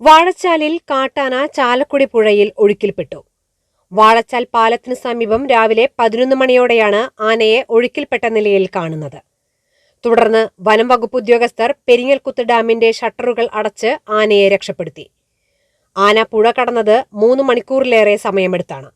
വാഴച്ചാലിൽ കാട്ടാന ചാലക്കുടി പുഴയിൽ ഒഴുക്കിൽപ്പെട്ടു. വാഴച്ചാൽ പാലത്തിനു സമീപം രാവിലെ പതിനൊന്ന് മണിയോടെയാണ് ആനയെ ഒഴുക്കിൽപ്പെട്ട നിലയിൽ കാണുന്നത്. തുടർന്ന് വനം വകുപ്പ് ഉദ്യോഗസ്ഥർ പെരിങ്ങൽക്കുത്ത് ഡാമിന്റെ ഷട്ടറുകൾ അടച്ച് ആനയെ രക്ഷപ്പെടുത്തി. ആന പുഴ കടന്നത് മൂന്ന് മണിക്കൂറിലേറെ സമയമെടുത്താണ്.